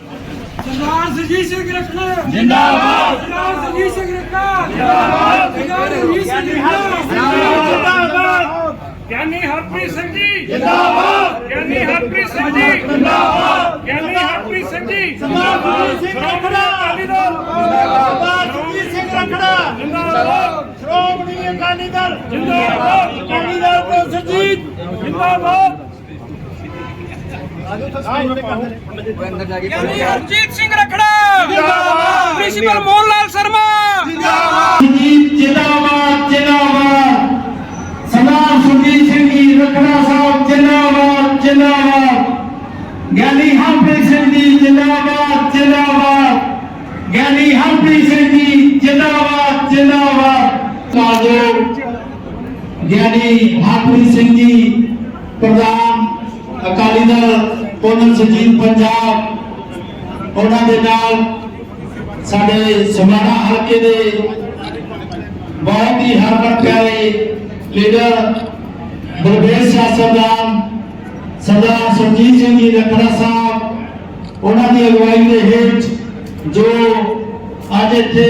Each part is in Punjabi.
ਸਰਦਾਰ ਸੁਰਜੀਤ ਸਿੰਘ ਰੱਖਣਾ ਜਿੰਦਾਬਾਦ। ਸਰਦਾਰ ਸੁਰਜੀਤ ਸਿੰਘ ਰੱਖਣਾ ਜਿੰਦਾਬਾਦ। ਸਰਦਾਰ ਸੁਰਜੀਤ ਸਿੰਘ ਰੱਖਣਾ ਜਿੰਦਾਬਾਦ। ਗਿਆਨੀ ਹਰਪ੍ਰੀਤ ਸਿੰਘ ਜੀ। ਜਿੰਦਾਬਾਦ। ਗਿਆਨੀ ਹਰਪ੍ਰੀਤ ਸਿੰਘ ਜੀ। ਜਿੰਦਾਬਾਦ। ਗਿਆਨੀ ਹਰਪ੍ਰੀਤ ਸਿੰਘ ਜੀ। ਜਿੰਦਾਬਾਦ ਸਿੰਘ ਰੱਖਣਾ ਸਰਦਾਰ ਸੁਰਜੀਤ ਸਿੰਘ ਰੱਖੜਾ। ਜਿੰਦਾਬਾਦ। ਸ਼੍ਰੋਮਣੀ ਅਕਾਲੀ ਦਲ। ਜਿੰਦਾਬਾਦ। ਅਕਾਲੀ ਦਲ ਤੋਂ ਸੁਰਜੀਤ। ਜਿੰਦਾਬਾਦ। ਗਿਆਨੀ ਹਰਜੀਤ ਸਿੰਘ ਰੱਖੜਾ ਜਿੰਦਾਬਾਦ ਪ੍ਰਿੰਸੀਪਲ ਮੋਹਨ ਲਾਲ ਸ਼ਰਮਾ ਸੁਰਜੀਤ ਜਿੰਦਾਬਾਦ ਜਿੰਦਾਬਾਦ ਸਰਦਾਰ ਸੁਰਜੀਤ ਸਿੰਘ ਜੀ ਰੱਖੜਾ ਸਾਹਿਬ ਜਿੰਦਾਬਾਦ ਜਿੰਦਾਬਾਦ ਗਿਆਨੀ ਹਰਪ੍ਰੀਤ ਸਿੰਘ ਜੀ ਜਿੰਦਾਬਾਦ ਜਿੰਦਾਬਾਦ ਗਿਆਨੀ ਹਰਪ੍ਰੀਤ ਸਿੰਘ ਜੀ ਜਿੰਦਾਬਾਦ ਜਿੰਦਾਬਾਦ ਕਾਜੋ ਗਿਆਨੀ ਹਰਪ੍ਰੀਤ ਸਿੰਘ ਜੀ ਪ੍ਰਧਾਨ ਪੰਜਾਬ, ਉਹਨਾਂ ਦੇ ਨਾਲ ਸਾਡੇ ਸਮਾਣਾ ਹਲਕੇ ਦੇ ਬਹੁਤ ਹੀ ਹਰਮਨ ਪਿਆਰੇ ਲੀਡਰ ਬਲਬੀਰ ਸਿੰਘ ਸਰਦਾਰ ਸੁਰਜੀਤ ਸਿੰਘ ਜੀ ਰੱਖੜਾ ਸਾਹਿਬ, ਉਹਨਾਂ ਦੀ ਅਗਵਾਈ ਦੇ ਹੇਠ ਜੋ ਅੱਜ ਇੱਥੇ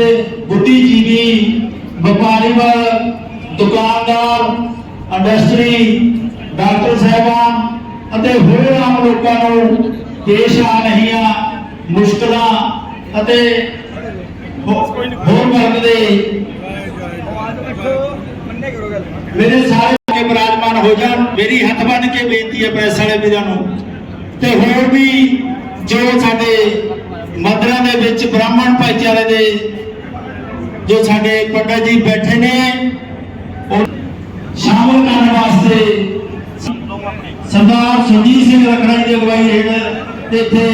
ਬੁੱਧੀਜੀਵੀ ਵਪਾਰੀ ਵਰਗ ਦੁਕਾਨਦਾਰ ਇੰਡਸਟਰੀ ਡਾਕਟਰ ਸਾਹਿਬਾਨ ਅਤੇ ਹੋਰ ਆਮ ਲੋਕਾਂ ਨੂੰ ਪੇਸ਼ ਆ ਰਹੀਆਂ ਮੁਸ਼ਕਲਾਂ ਅਤੇ ਹੋਰ ਵਰਗ ਦੇ ਮੇਰੇ ਸਾਰੇ ਕੇ ਬਰਾਜਮਾਨ ਹੋ ਜਾਣ, ਮੇਰੀ ਹੱਥ ਬੰਨ ਕੇ ਬੇਨਤੀ ਹੈ ਪੈਸੇ ਵਾਲੇ ਵੀਰਾਂ ਨੂੰ। ਤੇ ਹੋਰ ਵੀ ਜੋ ਸਾਡੇ ਮੰਦਰਾਂ ਦੇ ਵਿੱਚ ਬ੍ਰਾਹਮਣ ਭਾਈਚਾਰੇ ਦੇ ਜੋ ਸਾਡੇ ਪੰਡਤ ਜੀ ਬੈਠੇ ਨੇ, ਉਹ ਸ਼ਾਮਲ ਕਰਨ ਵਾਸਤੇ ਸਰਦਾਰ ਸੁਰਜੀਤ ਸਿੰਘ ਰਖੜਾ ਜੀ ਦੀ ਅਗਵਾਈ ਹੇਠ ਇੱਥੇ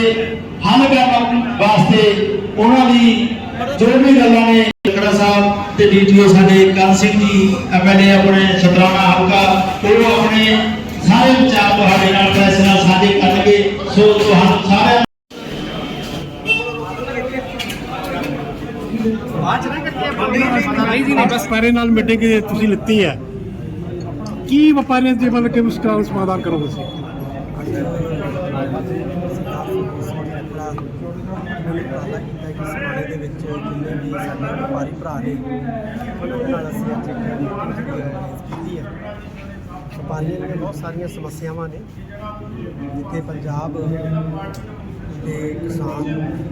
ਹੱਲ ਕਰਨ ਵਾਸਤੇ ਉਹਨਾਂ ਦੀ ਜੋ ਵੀ ਗੱਲਾਂ ਨੇ ਰਖੜਾ ਸਾਹਿਬ ਤੇ ਡੀਟੀਓ ਸਾਡੇ ਕਰਨ ਸਿੰਘ ਜੀ ਐਮਐਲਏ ਆਪਣੇ ਛਤਰਾਣਾ ਹਲਕਾ ਉਹ ਆਪਣੇ ਸਾਰੇ ਵਿਚਾਰ ਤੁਹਾਡੇ ਨਾਲ ਪ੍ਰੈਸ ਨਾਲ ਸਾਂਝੇ ਕਰਨਗੇ। ਸੋ ਤੁਹਾਨੂੰ ਸਾਰਿਆਂ ਨਹੀਂ ਜੀ ਨਹੀਂ ਬਸ ਵਪਾਰੀ ਨਾਲ ਮੀਟਿੰਗ ਤੁਸੀਂ ਲਿੱਤੀ ਹੈ। ਕੀ ਵਪਾਰੀਆਂ ਦੇ ਮਤਲਬ ਕਿ ਮੁਸ਼ਕਲਾਂ ਦਾ ਸਮਾਧਾਨ ਕਰੋ ਤੁਸੀਂ? ਉਪਰਾਲਾ ਕੀਤਾ ਕਿ ਸਮਾਣੇ ਦੇ ਵਿੱਚ ਜਿੰਨੇ ਵੀ ਸਾਡੇ ਵਪਾਰੀ ਭਰਾ ਨੇ ਉਹਨਾਂ ਨਾਲ ਅਸੀਂ ਅੱਜ ਇੱਕ ਮੀਟਿੰਗ ਕੀਤੀ ਹੈ ਵਪਾਰੀਆਂ ਦੀਆਂ ਬਹੁਤ ਸਾਰੀਆਂ ਸਮੱਸਿਆਵਾਂ ਨੇ ਜਿੱਥੇ ਪੰਜਾਬ ਦੇ ਕਿਸਾਨ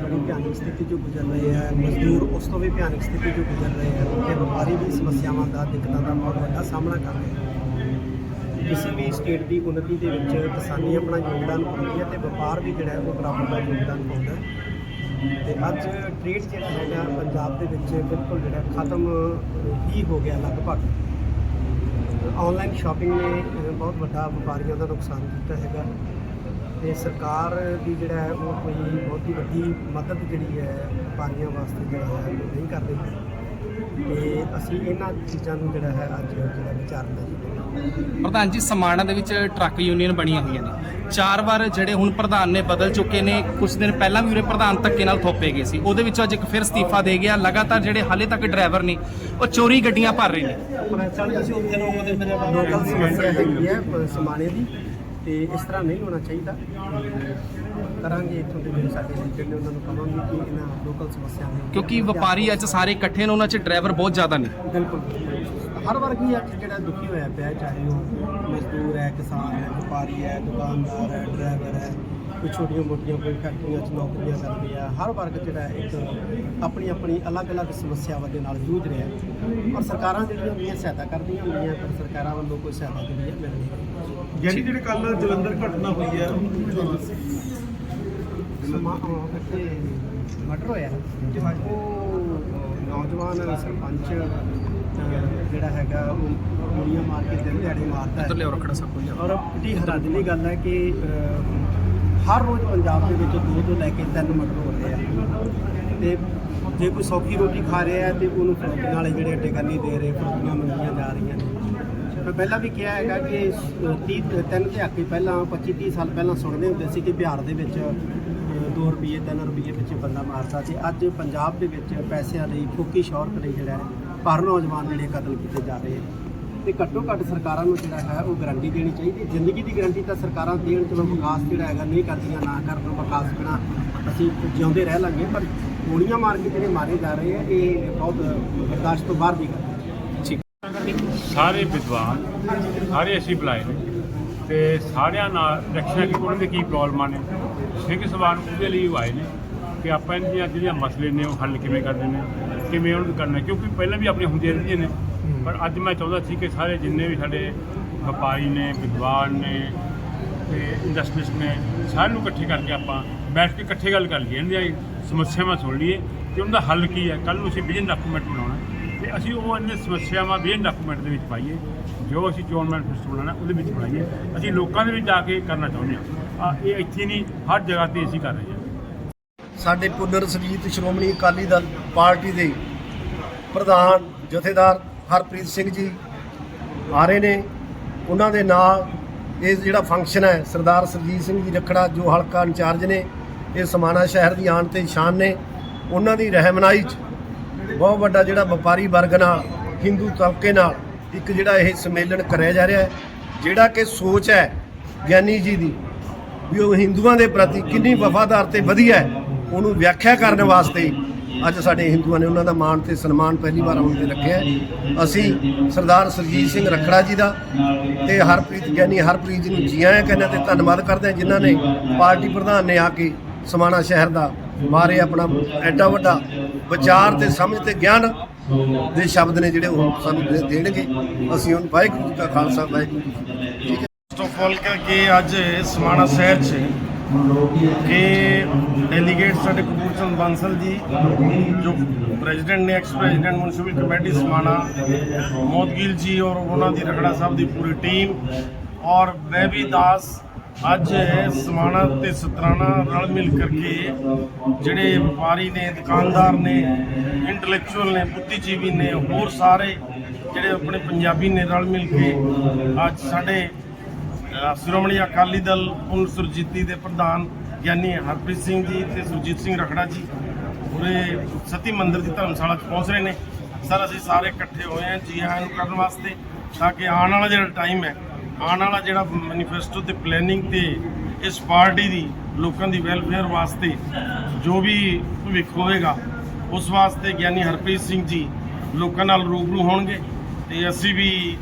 ਬੜੀ ਭਿਆਨਕ ਸਥਿਤੀ ਚੋਂ ਗੁਜ਼ਰ ਰਹੇ ਹੈ ਮਜ਼ਦੂਰ ਉਸ ਤੋਂ ਵੀ ਭਿਆਨਕ ਸਥਿਤੀ ਚੋਂ ਗੁਜ਼ਰ ਰਹੇ ਹੈ ਉੱਥੇ ਵਪਾਰੀ ਵੀ ਸਮੱਸਿਆਵਾਂ ਦਾ ਦਿੱਕਤਾਂ ਦਾ ਬਹੁਤ ਵੱਡਾ ਸਾਹਮਣਾ ਕਰ ਰਹੇ ਹੈ ਵੀ ਸਟੇਟ ਦੀ ਉન્નਤੀ ਦੇ ਵਿੱਚ ਕਿਸਾਨੀ ਆਪਣਾ ਯੋਗਦਾਨ ਪਾਉਂਦੀ ਹੈ ਤੇ ਵਪਾਰ ਵੀ ਜਿਹੜਾ ਉਹ ਬਰਾਬਰ ਦਾ ਯੋਗਦਾਨ ਪਾਉਂਦਾ ਹੈ। ਤੇ ਅੱਜ ਟ੍ਰੇਡ ਜਿਹੜਾ ਹੈਗਾ ਪੰਜਾਬ ਦੇ ਵਿੱਚ ਬਿਲਕੁਲ ਜਿਹੜਾ ਖਤਮ ਹੀ ਹੋ ਗਿਆ ਲਗਭਗ। ਆਨਲਾਈਨ ਸ਼ਾਪਿੰਗ ਨੇ ਬਹੁਤ ਵੱਡਾ ਵਪਾਰੀਆਂ ਦਾ ਨੁਕਸਾਨ ਕੀਤਾ ਹੈਗਾ। ਤੇ ਸਰਕਾਰ ਦੀ ਜਿਹੜਾ ਹੈ ਉਹ ਕੋਈ ਬਹੁਤ ਹੀ ਵੱਡੀ ਮਦਦ ਜਿਹੜੀ ਹੈ ਵਪਾਰੀਆਂ ਵਾਸਤੇ ਜਿਹੜਾ ਹੈ ਉਹ ਨਹੀਂ ਕਰ ਰਹੀ। ਤੇ ਅਸੀਂ ਇਹਨਾਂ ਚੀਜ਼ਾਂ ਨੂੰ ਜਿਹੜਾ ਹੈ ਅੱਜ ਜਿਹੜਾ ਵਿਚਾਰਨਾ ਜੀ। ਪ੍ਰਧਾਨ ਜੀ ਸਮਾਣਾ ਦੇ ਵਿੱਚ ਟਰੱਕ ਯੂਨੀਅਨ ਬਣੀਆਂ ਹੋਈਆਂ ਨੇ। ਚਾਰ ਵਾਰ ਜਿਹੜੇ ਹੁਣ ਪ੍ਰਧਾਨ ਨੇ ਬਦਲ ਚੁੱਕੇ ਨੇ ਕੁਝ ਦਿਨ ਪਹਿਲਾਂ ਵੀ ਉਰੇ ਪ੍ਰਧਾਨ ਧੱਕੇ ਨਾਲ ਥੋਪੇ ਗਏ ਸੀ। ਉਹਦੇ ਵਿੱਚੋਂ ਅੱਜ ਇੱਕ ਫਿਰ ਅਸਤੀਫਾ ਦੇ ਗਿਆ। ਲਗਾਤਾਰ ਜਿਹੜੇ ਹਾਲੇ ਤੱਕ ਡਰਾਈਵਰ ਨੇ ਉਹ ਚੋਰੀ ਗੱਡੀਆਂ ਭਰ ਰਹੇ ਨੇ। ਲੋਕਲ ਸਮੱਸਿਆ ਹੈਗੀ ਹੈ ਸਮਾਣੇ ਦੀ। ਤੇ ਇਸ ਤਰ੍ਹਾਂ ਨਹੀਂ ਹੋਣਾ ਚਾਹੀਦਾ। ਕਰਾਂਗੇ ਇੱਥੋਂ ਦੇ ਜਿਹੜੇ ਸਾਡੇ ਲੀਡਰ ਨੇ ਉਹਨਾਂ ਨੂੰ ਕਹਾਂਗੇ ਕਿ ਇਹਨਾਂ ਲੋਕਲ ਸਮੱਸਿਆਵਾਂ ਨੂੰ ਕਿਉਂਕਿ ਵਪਾਰੀ ਅੱਜ ਸਾਰੇ ਇਕੱਠੇ ਨੇ ਉਹਨਾਂ 'ਚ ਡਰਾਈਵਰ ਬਹੁਤ ਜ਼ਿਆਦਾ ਨੇ। ਬਿਲਕੁਲ। ਹਰ ਵਰਗ ਅੱਜ ਜਿਹੜਾ ਦੁਖੀ ਹੋਇਆ ਪਿਆ ਚਾਹੇ ਉਹ ਮਜ਼ਦੂਰ ਹੈ ਕਿਸਾਨ ਹੈ ਵਪਾਰੀ ਹੈ ਦੁਕਾਨਦਾਰ ਹੈ ਡਰਾਈਵਰ ਹੈ ਕੋਈ ਛੋਟੀਆਂ ਮੋਟੀਆਂ ਕੋਈ ਫੈਕਟਰੀਆਂ 'ਚ ਨੌਕਰੀਆਂ ਕਰ ਰਿਹਾ ਹਰ ਵਰਗ ਜਿਹੜਾ ਇੱਕ ਆਪਣੀ ਆਪਣੀ ਅਲੱਗ-ਅਲੱਗ ਸਮੱਸਿਆਵਾਂ ਦੇ ਨਾਲ ਜੂਝ ਰਿਹਾ। ਹੈ ਔਰ ਸਰਕਾਰਾਂ ਜਿਹੜੀਆਂ ਹੁੰਦੀਆਂ ਸਹਾਇਤਾ ਕਰਦੀਆਂ ਹੁੰਦੀਆਂ ਪਰ ਸਰਕਾਰਾਂ ਵੱਲੋਂ ਕੋਈ ਸਹਾਇਤਾ ਜਿਹੜੀ ਹੈ ਮਿਲ ਨਹੀਂ। ਯਾਨੀ ਜਿਹੜੇ ਕੱਲ ਜਲੰਧਰ ਘਟਨਾ ਹੋਈ ਹੈ ਮਰਡਰ ਹੋਇਆ। ਉਹ ਨੌਜਵਾਨ ਸਰਪੰਚ ਜਿਹੜਾ ਹੈਗਾ ਉਹ ਗੋਲੀਆਂ ਮਾਰ ਕੇ ਦਿਨ ਦਿਹਾੜੇ ਮਾਰਦਾ ਹੈ। ਲਿਓ ਰੱਖੜਾ ਸਭ ਕੁਝ ਔਰ ਬੜੀ ਹੈਰਾਨੀ ਦੀ ਗੱਲ ਹੈ ਕਿ ਅਹ, ਹਰ ਰੋਜ਼ ਪੰਜਾਬ ਦੇ ਵਿੱਚ ਦੋ ਤੋਂ ਲੈ ਕੇ ਤਿੰਨ ਮਰਡਰ ਹੋ ਰਹੇ ਆ। ਤੇ ਜੇ ਕੋਈ ਸੌਖੀ ਰੋਟੀ ਖਾ ਰਿਹਾ ਹੈ ਤੇ ਉਹਨੂੰ ਫਰੋਤੀਆਂ ਵਾਲੇ ਜਿਹੜੇ ਟਿਕਾ ਨਹੀਂ ਦੇ ਰਹੇ ਫਰੋਤੀਆਂ ਮੰਗੀਆਂ ਜਾ ਰਹੀਆਂ ਨੇ। ਮੈਂ ਪਹਿਲਾਂ ਵੀ ਕਿਹਾ ਹੈਗਾ ਕਿ 30 ਤਿੰਨ ਦਹਾਕੇ ਪਹਿਲਾਂ 25 30 ਸਾਲ ਪਹਿਲਾਂ ਸੁਣਦੇ ਹੁੰਦੇ ਸੀ ਕਿ ਬਿਹਾਰ ਦੇ ਵਿੱਚ 2 ਰੁਪਏ 3 ਰੁਪਏ ਵਿੱਚ ਬੰਦਾ ਮਾਰਦਾ ਤੇ ਅੱਜ ਪੰਜਾਬ ਦੇ ਵਿੱਚ ਪੈਸਿਆਂ ਲਈ, ਫੋਕੀ ਸ਼ੌਹਰਤ ਲਈ ਜਿਹੜਾ ਹੈ ਪਰ ਨੌਜਵਾਨ ਜਿਹੜੇ ਕਤਲ ਕੀਤੇ ਜਾ ਰਹੇ ਆ ਤੇ ਘੱਟੋ ਘੱਟ ਸਰਕਾਰਾਂ ਨੂੰ ਜਿਹੜਾ ਹੈ, ਉਹ ਗਾਰੰਟੀ ਦੇਣੀ ਚਾਹੀਦੀ ਜ਼ਿੰਦਗੀ ਦੀ ਗਾਰੰਟੀ ਤਾਂ ਸਰਕਾਰਾਂ ਦੇਣ ਚਲੋ, ਵਿਕਾਸ ਜਿਹੜਾ ਹੈਗਾ, ਨਹੀਂ ਕਰਦੀਆਂ, ਨਾ ਕਰਨ ਵਿਕਾਸ ਬਿਨਾ ਅਸੀਂ ਜਿਉਂਦੇ ਰਹਿ ਲਾਂਗੇ, ਪਰ ਗੋਲੀਆਂ ਮਾਰ ਕੇ ਜਿਹੜੇ ਮਾਰੇ ਜਾ ਰਹੇ ਆ, ਇਹ ਬਹੁਤ ਬਰਦਾਸ਼ਤ ਤੋਂ ਬਾਹਰ ਦੀ ਗੱਲ ਹੈ। ਸਾਰੇ ਵਿਦਵਾਨ, ਸਾਰੇ ਅਸੀਂ ਬੁਲਾਏ ਨੇ ਤੇ ਸਾਰਿਆਂ ਨਾਲ ਰੱਖਿਆ ਕਿ ਉਹਨਾਂ ਦੇ ਕੀ ਪ੍ਰੋਬਲਮਾਂ ਨੇ। ਸਿੰਘ ਸਵਾਲ ਉਹਦੇ ਲਈ ਉਹ ਆਏ ਨੇ ਕਿ ਆਪਾਂ ਇਹਨਾਂ ਜਿਹੜੀਆਂ ਮਸਲੇ ਨੇ ਉਹ ਹੱਲ ਕਿਵੇਂ ਕਰਦੇ ਨੇ ਕਿਵੇਂ ਉਹਨਾਂ ਨੂੰ ਕਰਨਾ ਕਿਉਂਕਿ ਪਹਿਲਾਂ ਵੀ ਆਪਣੀਆਂ ਹੁੰਦੀਆਂ ਰਹਿੰਦੀਆਂ ਨੇ। ਪਰ ਅੱਜ ਮੈਂ ਚਾਹੁੰਦਾ ਸੀ ਕਿ ਸਾਰੇ ਜਿੰਨੇ ਵੀ ਸਾਡੇ ਵਪਾਰੀ ਨੇ, ਵਿਦਵਾਨ ਨੇ ਤੇ ਇੰਡਸਟਰੀਸਟ ਨੇ, ਸਾਰਿਆਂ ਨੂੰ ਇਕੱਠੇ ਕਰਕੇ ਆਪਾਂ ਬੈਠ ਕੇ ਇਕੱਠੇ ਗੱਲ ਕਰ ਲਈਏ, ਇਹਨਾਂ ਦੀਆਂ ਸਮੱਸਿਆਵਾਂ ਸੁਣ ਲਈਏ ਤੇ ਉਹਨਾਂ ਦਾ ਹੱਲ ਕੀ ਹੈ। ਕੱਲ ਨੂੰ ਅਸੀਂ ਵਿਜ਼ਨ ਡਾਕੂਮੈਂਟ ਬਣਾਉਣਾ ਅਸੀਂ ਉਹ ਇਹਨਾਂ ਸਮੱਸਿਆਵਾਂ ਵਿਜ਼ਨ ਡਾਕੂਮੈਂਟ ਦੇ ਵਿੱਚ ਪਾਈਏ, ਜੋ ਅਸੀਂ ਚੋਣ ਮੈਨੀਫੈਸਟੋ ਬਣਾਉਣਾ, ਉਹਦੇ ਵਿੱਚ ਬਣਾਈਏ। ਅਸੀਂ ਲੋਕਾਂ ਦੇ ਵਿੱਚ ਜਾ ਕੇ ਕਰਨਾ ਚਾਹੁੰਦੇ ਹਾਂ। ਆ, ਇਹ ਇੱਥੇ ਨਹੀਂ, ਹਰ ਜਗ੍ਹਾ ਤੇ ਅਸੀਂ ਕਰ ਰਹੇ ਹਾਂ। ਸਾਡੇ ਪੁਨਰ ਸਰਜੀਤ ਸ਼੍ਰੋਮਣੀ ਅਕਾਲੀ ਦਲ ਪਾਰਟੀ ਦੇ ਪ੍ਰਧਾਨ ਜਥੇਦਾਰ ਹਰਪ੍ਰੀਤ ਸਿੰਘ ਜੀ ਆ ਰਹੇ ਨੇ। ਉਹਨਾਂ ਦੇ ਨਾਲ ਇਹ ਜਿਹੜਾ ਫੰਕਸ਼ਨ ਹੈ, ਸਰਦਾਰ ਸਰਜੀਤ ਸਿੰਘ ਜੀ ਰਖੜਾ, ਜੋ ਹਲਕਾ ਇੰਚਾਰਜ ਨੇ, ਇਹ ਸਮਾਣਾ ਸ਼ਹਿਰ ਦੀ ਆਣ ਤੇ ਸ਼ਾਨ ਨੇ। ਉਹਨਾਂ ਦੀ ਰਹਿਮਨਾਈ 'ਚ ਬਹੁਤ ਵੱਡਾ ਜਿਹੜਾ ਵਪਾਰੀ ਵਰਗ ਨਾਲ, ਹਿੰਦੂ ਤਬਕੇ ਨਾਲ ਇੱਕ ਜਿਹੜਾ ਇਹ ਸੰਮੇਲਨ ਕਰਿਆ ਜਾ ਰਿਹਾ ਹੈ, ਜਿਹੜਾ ਕਿ ਸੋਚ ਹੈ ਗਿਆਨੀ ਜੀ ਦੀ ਵੀ ਉਹ ਹਿੰਦੂਆਂ ਦੇ ਪ੍ਰਤੀ ਕਿੰਨੀ ਵਫਾਦਾਰ ਤੇ ਵਧੀਆ ਹੈ, ਉਹਨੂੰ ਵਿਆਖਿਆ ਕਰਨ ਵਾਸਤੇ ਅੱਜ ਸਾਡੇ ਹਿੰਦੂਆਂ ਨੇ ਉਹਨਾਂ ਦਾ ਮਾਣ ਤੇ ਸਨਮਾਨ ਪਹਿਲੀ ਵਾਰ ਆਉਣ ਤੇ ਰੱਖਿਆ ਅਸੀਂ ਸਰਦਾਰ ਸਰਜੀਤ ਸਿੰਘ ਰਖੜਾ ਜੀ ਦਾ ਤੇ ਹਰਪ੍ਰੀਤ, ਗਿਆਨੀ ਹਰਪ੍ਰੀਤ ਜੀ ਨੂੰ ਜੀ ਆਇਆਂ ਕਹਿੰਦੇ ਤੇ ਧੰਨਵਾਦ ਕਰਦੇ ਹਾਂ ਜਿਨ੍ਹਾਂ ਨੇ ਪਾਰਟੀ ਪ੍ਰਧਾਨ ਨੇ ਆ ਕੇ ਸਮਾਣਾ ਸ਼ਹਿਰ ਦਾ ਮਾਰੇ ਆਪਣਾ ਐਡਾ ਵੱਡਾ ਵਿਚਾਰ ਤੇ ਸਮਝ ਤੇ ਗਿਆਨ ਦੇ ਸ਼ਬਦ ਨੇ ਜਿਹੜੇ ਉਹ ਸਾਨੂੰ ਦੇ- ਦੇਣਗੇ। ਅਸੀਂ ਉਹਨੂੰ ਵਾਹਿਗੁਰੂ ਜੀ ਕਾ ਖਾਲਸਾ, ਵਾਹਿਗੁਰੂ ਜੀ ਕੀ ਫਤਿਹ। ਠੀਕ ਹੈ। ਫਸਟ ਆਫ ਆਲ ਕਿ ਅੱਜ ਸਮਾਣਾ ਸ਼ਹਿਰ 'ਚ ਕਿ ਡੈਲੀਗੇਟ ਸਾਡੇ ਕਪੂਰਚੰਦ ਬਾਂਸਲ ਜੀ, ਜੋ ਪ੍ਰੈਜ਼ੀਡੈਂਟ ਨੇ ex president municipal committee Samana Modgil ji ਔਰ ਉਹਨਾਂ ਦੀ ਰਖੜਾ ਸਾਹਿਬ ਦੀ ਪੂਰੀ ਟੀਮ ਔਰ ਮੈਂ ਵੀ ਦਾਸ ਅੱਜ ਸਮਾਣਾ ਤੇ ਸਤਰਾਣਾ ਰਲ ਮਿਲ ਕਰਕੇ ਜਿਹੜੇ ਵਪਾਰੀ ਨੇ, ਦੁਕਾਨਦਾਰ ਨੇ ਇੰਟੈਲੈਕਚੁਅਲ ਨੇ, ਬੁੱਧੀਜੀਵੀ ਨੇ, ਹੋਰ ਸਾਰੇ ਜਿਹੜੇ ਆਪਣੇ ਪੰਜਾਬੀ ਨੇ ਰਲ ਮਿਲ ਕੇ ਅੱਜ ਸਾਡੇ ਸ਼੍ਰੋਮਣੀ ਅਕਾਲੀ ਦਲ ਪੁਨ ਸੁਰਜੀਤੀ ਦੇ ਪ੍ਰਧਾਨ ਗਿਆਨੀ ਹਰਪ੍ਰੀਤ ਸਿੰਘ ਜੀ ਤੇ ਸੁਰਜੀਤ ਸਿੰਘ ਰਖੜਾ ਜੀ ਪੂਰੇ ਸਤੀ ਮੰਦਰ ਦੀ ਧਰਮਸ਼ਾਲਾ 'ਚ ਪਹੁੰਚ ਰਹੇ ਨੇ। ਸਰ, ਅਸੀਂ ਸਾਰੇ ਇਕੱਠੇ ਹੋਏ ਹਾਂ ਜੀ ਆਇਆਂ ਨੂੰ ਕਰਨ ਵਾਸਤੇ ਤਾਂ ਕਿ ਆਉਣ ਵਾਲਾ ਜਿਹੜਾ ਟਾਈਮ ਹੈ ਆਉਣ ਵਾਲਾ ਜਿਹੜਾ ਮੈਨੀਫੈਸਟੋ ਤੇ ਪਲੈਨਿੰਗ ਤੇ ਇਸ ਪਾਰਟੀ ਦੀ, ਲੋਕਾਂ ਦੀ ਵੈਲਫੇਅਰ ਵਾਸਤੇ ਜੋ ਵੀ ਭਵਿੱਖ ਹੋਵੇਗਾ, ਉਸ ਵਾਸਤੇ ਗਿਆਨੀ ਹਰਪ੍ਰੀਤ ਸਿੰਘ ਜੀ ਲੋਕਾਂ ਨਾਲ ਰੂਬਰੂ ਹੋਣਗੇ ਤੇ ਅਸੀਂ ਵੀ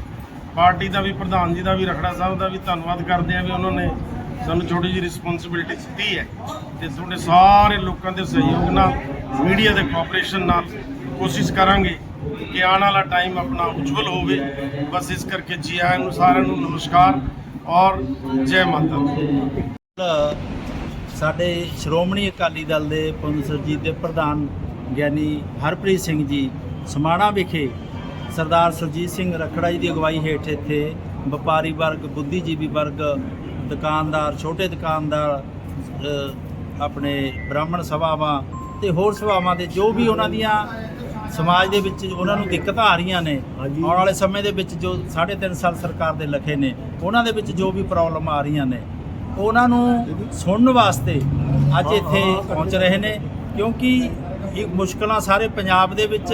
ਪਾਰਟੀ ਦਾ ਵੀ, ਪ੍ਰਧਾਨ ਜੀ ਦਾ ਵੀ, ਰਖੜਾ ਸਾਹਿਬ ਦਾ ਵੀ ਧੰਨਵਾਦ ਕਰਦੇ ਆ ਵੀ ਉਹਨਾਂ ਨੇ ਸਾਨੂੰ ਛੋਟੀ ਜਿਹੀ ਰਿਸਪੌਂਸਿਬਿਲਿਟੀ ਦਿੱਤੀ ਹੈ ਤੇ ਤੁਹਾਡੇ ਸਾਰੇ ਲੋਕਾਂ ਦੇ ਸਹਿਯੋਗ ਨਾਲ ਮੀਡੀਆ ਦੇ ਕੋਆਪਰੇਸ਼ਨ ਨਾਲ ਕੋਸ਼ਿਸ਼ ਕਰਾਂਗੇ। ਕਿ ਆਉਣ ਵਾਲਾ ਟਾਈਮ ਆਪਣਾ ਉਜਵਲ ਹੋਵੇ। ਬਸ ਇਸ ਕਰਕੇ ਜੀ ਆਇਆਂ ਨੂੰ ਸਾਰਿਆਂ ਨੂੰ ਨਮਸਕਾਰ ਔਰ ਜੈ ਮਾਤਾ ਸਾਡੇ ਸ਼੍ਰੋਮਣੀ ਅਕਾਲੀ ਦਲ ਦੇ ਪੰਡ ਸਰਜੀਤ ਦੇ ਪ੍ਰਧਾਨ ਗਿਆਨੀ ਹਰਪ੍ਰੀਤ ਸਿੰਘ ਜੀ ਸਮਾਣਾ ਵਿਖੇ ਸਰਦਾਰ ਸਰਜੀਤ ਸਿੰਘ ਰਖੜਾ ਜੀ ਦੀ ਅਗਵਾਈ ਹੇਠ ਇੱਥੇ ਵਪਾਰੀ ਵਰਗ, ਬੁੱਧੀਜੀਵੀ ਵਰਗ, ਦੁਕਾਨਦਾਰ, ਛੋਟੇ ਦੁਕਾਨਦਾਰ ਆਪਣੇ ਬ੍ਰਾਹਮਣ ਸਭਾਵਾਂ ਤੇ ਹੋਰ ਸਭਾਵਾਂ ਦੇ ਜੋ ਵੀ ਉਹਨਾਂ ਦੀਆਂ ਸਮਾਜ ਦੇ ਵਿੱਚ ਉਹਨਾਂ ਨੂੰ ਦਿੱਕਤਾਂ ਆ ਰਹੀਆਂ ਨੇ। ਆਉਣ ਵਾਲੇ ਸਮੇਂ ਦੇ ਵਿੱਚ ਜੋ 3.5 ਸਾਲ ਸਰਕਾਰ ਦੇ ਲਖੇ ਨੇ ਉਹਨਾਂ ਦੇ ਵਿੱਚ ਜੋ ਵੀ ਪ੍ਰੋਬਲਮ ਆ ਰਹੀਆਂ ਨੇ ਉਹਨਾਂ ਨੂੰ ਸੁਣਨ ਵਾਸਤੇ ਅੱਜ ਇੱਥੇ ਪਹੁੰਚ ਰਹੇ ਨੇ ਕਿਉਂਕਿ ਇਹ ਮੁਸ਼ਕਲਾਂ ਸਾਰੇ ਪੰਜਾਬ ਦੇ ਵਿੱਚ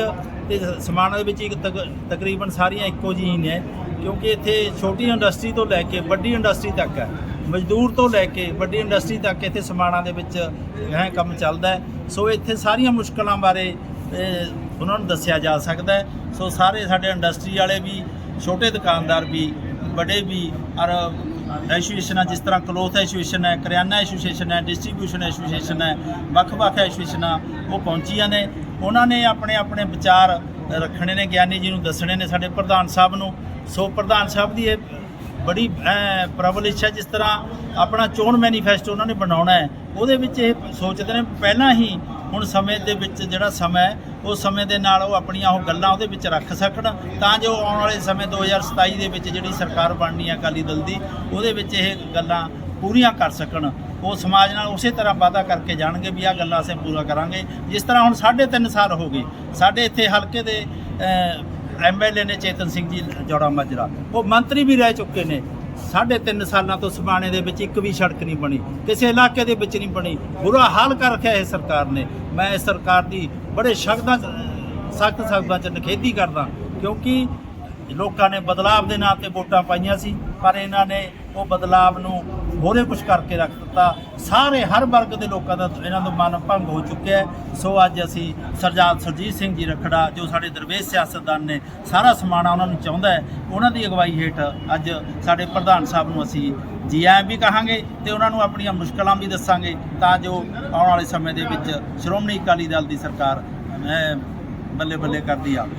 ਤੇ ਸਮਾਣਾ ਦੇ ਵਿੱਚ ਇੱਕ ਤਕ- ਤਕਰੀਬਨ ਸਾਰੀਆਂ ਇੱਕੋ ਜਿਹੀ ਨੇ ਕਿਉਂਕਿ ਇੱਥੇ ਛੋਟੀ ਇੰਡਸਟਰੀ ਤੋਂ ਲੈ ਕੇ ਵੱਡੀ ਇੰਡਸਟਰੀ ਤੱਕ ਹੈ। ਮਜ਼ਦੂਰ ਤੋਂ ਲੈ ਕੇ ਵੱਡੀ ਇੰਡਸਟਰੀ ਤੱਕ ਇੱਥੇ ਸਮਾਣਾ ਦੇ ਵਿੱਚ ਇਹ ਕੰਮ ਚੱਲਦਾ ਹੈ। ਸੋ ਇੱਥੇ ਸਾਰੀਆਂ ਮੁਸ਼ਕਲਾਂ ਬਾਰੇ ਉਹਨਾਂ ਨੂੰ ਦੱਸਿਆ ਜਾ ਸਕਦਾ ਹੈ। ਸੋ ਸਾਰੇ ਸਾਡੇ ਇੰਡਸਟਰੀ ਵਾਲੇ ਵੀ, ਛੋਟੇ ਦੁਕਾਨਦਾਰ ਵੀ, ਵੱਡੇ ਵੀ, ਔਰ ਐਸੋਸੀਏਸ਼ਨਾਂ ਜਿਸ ਤਰ੍ਹਾਂ ਕਲੋਥ ਐਸੋਸੀਏਸ਼ਨ ਹੈ, ਕਰਿਆਨਾ ਐਸੋਸੀਏਸ਼ਨ ਹੈ ਡਿਸਟ੍ਰੀਬਿਊਸ਼ਨ ਐਸੋਸੀਏਸ਼ਨ ਹੈ, ਵੱਖ-ਵੱਖ ਐਸੋਸੀਏਸ਼ਨਾਂ ਉਹ ਪਹੁੰਚੀਆਂ ਨੇ। ਉਹਨਾਂ ਨੇ ਆਪਣੇ ਆਪਣੇ ਵਿਚਾਰ ਰੱਖਣੇ ਨੇ, ਗਿਆਨੀ ਜੀ ਨੂੰ ਦੱਸਣੇ ਨੇ ਸਾਡੇ ਪ੍ਰਧਾਨ ਸਾਹਿਬ ਨੂੰ। ਸੋ ਪ੍ਰਧਾਨ ਸਾਹਿਬ ਦੀ ਇਹ ਬੜੀ ਐਂ ਪ੍ਰਬਲ ਇੱਛਾ ਜਿਸ ਤਰ੍ਹਾਂ ਆਪਣਾ ਚੋਣ ਮੈਨੀਫੈਸਟੋ ਉਹਨਾਂ ਨੇ ਬਣਾਉਣਾ ਹੈ। ਉਹਦੇ ਵਿੱਚ ਇਹ ਸੋਚਦੇ ਨੇ, ਪਹਿਲਾਂ ਹੀ ਹੁਣ ਸਮੇਂ ਦੇ ਵਿੱਚ ਜਿਹੜਾ ਸਮਾਂ ਹੈ ਉਸ ਸਮੇਂ ਦੇ ਨਾਲ ਉਹ ਆਪਣੀਆਂ ਉਹ ਗੱਲਾਂ ਉਹਦੇ ਵਿੱਚ ਰੱਖ ਸਕਣ। ਤਾਂ ਜੋ ਆਉਣ ਵਾਲੇ ਸਮੇਂ 2027 ਦੇ ਵਿੱਚ ਜਿਹੜੀ ਸਰਕਾਰ ਬਣਨੀ ਹੈ ਅਕਾਲੀ ਦਲ ਦੀ, ਉਹਦੇ ਵਿੱਚ ਇਹ ਗੱਲਾਂ ਪੂਰੀਆਂ ਕਰ ਸਕਣ। ਉਹ ਸਮਾਜ ਨਾਲ ਉਸੇ ਤਰ੍ਹਾਂ ਵਾਅਦਾ ਕਰਕੇ ਜਾਣਗੇ ਵੀ ਆਹ ਗੱਲਾਂ ਅਸੀਂ ਪੂਰਾ ਕਰਾਂਗੇ। ਜਿਸ ਤਰ੍ਹਾਂ ਹੁਣ 3.5 ਸਾਲ ਹੋ ਗਏ, ਸਾਡੇ ਇੱਥੇ ਹਲਕੇ ਦੇ ਐਮਐਲਏ ਨੇ ਚੇਤਨ ਸਿੰਘ ਜੀ, ਜੋੜਾ ਮਾਜਰਾ। ਉਹ ਮੰਤਰੀ ਵੀ ਰਹਿ ਚੁੱਕੇ ਨੇ। ਸਾਢੇ ਤਿੰਨ ਸਾਲਾਂ ਤੋਂ ਸਮਾਣੇ ਦੇ ਵਿੱਚ ਇੱਕ ਵੀ ਸੜਕ ਨਹੀਂ ਬਣੀ, ਕਿਸੇ ਇਲਾਕੇ ਦੇ ਵਿੱਚ ਨਹੀਂ ਬਣੀ। ਬੁਰਾ ਹਾਲ ਕਰ ਰੱਖਿਆ ਇਹ ਸਰਕਾਰ ਨੇ। ਮੈਂ ਇਸ ਸਰਕਾਰ ਦੀ ਬੜੇ ਸ਼ਬਦਾਂ ਸਖਤ ਸ਼ਬਦਾਂ 'ਚ ਨਿਖੇਧੀ ਕਰਦਾ, ਕਿਉਂਕਿ ਲੋਕਾਂ ਨੇ ਬਦਲਾਵ ਦੇ ਨਾਂ ਤੇ ਵੋਟਾਂ ਪਾਈਆਂ ਸੀ, ਪਰ ਇਹਨਾਂ ਨੇ ਉਹ ਬਦਲਾਵ ਨੂੰ ਹੋਰੇ ਕੁਝ ਕਰਕੇ ਰੱਖ ਦਿੱਤਾ। ਸਾਰੇ, ਹਰ ਵਰਗ ਦੇ ਲੋਕਾਂ ਦਾ ਇਹਨਾਂ ਦਾ ਮਨ ਭੰਗ ਹੋ ਚੁੱਕਿਆ ਸੋ ਅੱਜ ਅਸੀਂ ਸਰਦਾਰ ਸਰਜੀਤ ਸਿੰਘ ਜੀ ਰਖੜਾ, ਜੋ ਸਾਡੇ ਦਰਵੇਸ਼ ਸਿਆਸਤਦਾਨ ਨੇ ਸਾਰਾ ਸਮਾਣਾ ਉਹਨਾਂ ਨੂੰ ਚਾਹੁੰਦਾ ਹੈ, ਉਹਨਾਂ ਦੀ ਅਗਵਾਈ ਹੇਠ ਅੱਜ ਸਾਡੇ ਪ੍ਰਧਾਨ ਸਾਹਿਬ ਨੂੰ ਅਸੀਂ ਜੀ ਆਇਆਂ ਵੀ ਕਹਾਂਗੇ ਤੇ ਉਹਨਾਂ ਨੂੰ ਆਪਣੀਆਂ ਮੁਸ਼ਕਲਾਂ ਵੀ ਦੱਸਾਂਗੇ ਤਾਂ ਜੋ ਆਉਣ ਵਾਲੇ ਸਮੇਂ ਦੇ ਵਿੱਚ ਸ਼੍ਰੋਮਣੀ ਅਕਾਲੀ ਦਲ ਦੀ ਸਰਕਾਰ ਬੱਲੇ ਬੱਲੇ ਕਰਦੀ ਆਵੇ।